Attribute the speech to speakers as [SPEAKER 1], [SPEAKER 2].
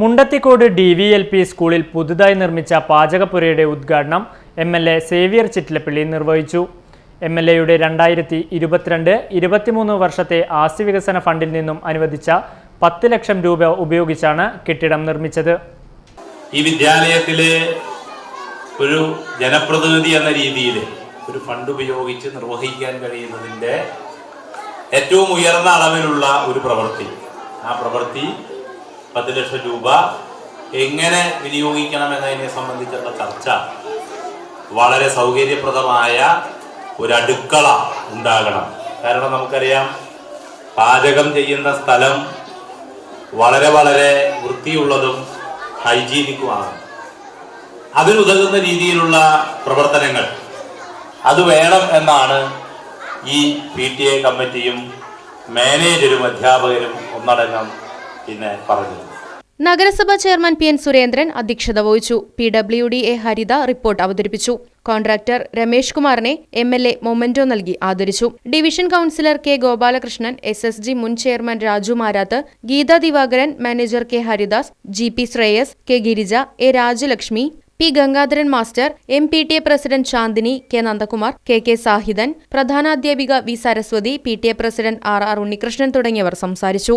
[SPEAKER 1] Mundathikode D V L P സ്കൂളിൽ പുതുതായി നിർമ്മിച്ച പാചകപ്പുരയുടെ ഉദ്ഘാടനം M L A Xavier Chittilappally നിർവഹിച്ചു. എം എൽ എയുടെ രണ്ടായിരത്തി ഇരുപത്തിരണ്ട് ഇരുപത്തിമൂന്ന് വർഷത്തെ ആസ്തി വികസന ഫണ്ടിൽ നിന്നും അനുവദിച്ച പത്ത് ലക്ഷം രൂപ ഉപയോഗിച്ചാണ് കെട്ടിടം നിർമ്മിച്ചത്.
[SPEAKER 2] ഈ വിദ്യാലയത്തിലെ ഒരു ജനപ്രതിനിധി എന്ന രീതിയിൽ ഒരു ഫണ്ട് ഉപയോഗിച്ച് നിർവഹിക്കാൻ കഴിയുന്നതിന്റെ ഏറ്റവും ഉയർന്ന അളവിലുള്ള ഒരു പ്രവൃത്തി. ആ പ്രവൃത്തി പത്ത് ലക്ഷം രൂപ എങ്ങനെ വിനിയോഗിക്കണം എന്നതിനെ സംബന്ധിച്ചുള്ള ചർച്ച. വളരെ സൗകര്യപ്രദമായ ഒരു അടുക്കള ഉണ്ടാകണം. കാരണം നമുക്കറിയാം പാചകം ചെയ്യുന്ന സ്ഥലം വളരെ വളരെ വൃത്തിയുള്ളതും ഹൈജീനിക്കുമാണ്. അതിനുതകുന്ന രീതിയിലുള്ള പ്രവർത്തനങ്ങൾ. അത് വേണം എന്നാണ് ഈ പി ടി എ കമ്മിറ്റിയും മാനേജരും അധ്യാപകരും ഒന്നടങ്കം പിന്നെ പറഞ്ഞത്
[SPEAKER 3] നഗരസഭാ ചെയർമാൻ പി എൻ സുരേന്ദ്രൻ അധ്യക്ഷത വഹിച്ചു. P W D A Haritha report അവതരിപ്പിച്ചു. കോൺട്രാക്ടർ രമേഷ് കുമാറിനെ എം എൽ എ മൊമെന്റോ നൽകി ആദരിച്ചു. Division councillor K Gopalakrishnan S S G മുൻ chairman Raju Marath Geetha Divakaran manager K Haridas G P Sreyas K Girija A Rajalakshmi P Gangadharan master M P T A president Chandini K Nandakumar K K Sahithan പ്രധാനാധ്യാപിക V Saraswathi P T A president R R Unnikrishnan തുടങ്ങിയവർ സംസാരിച്ചു.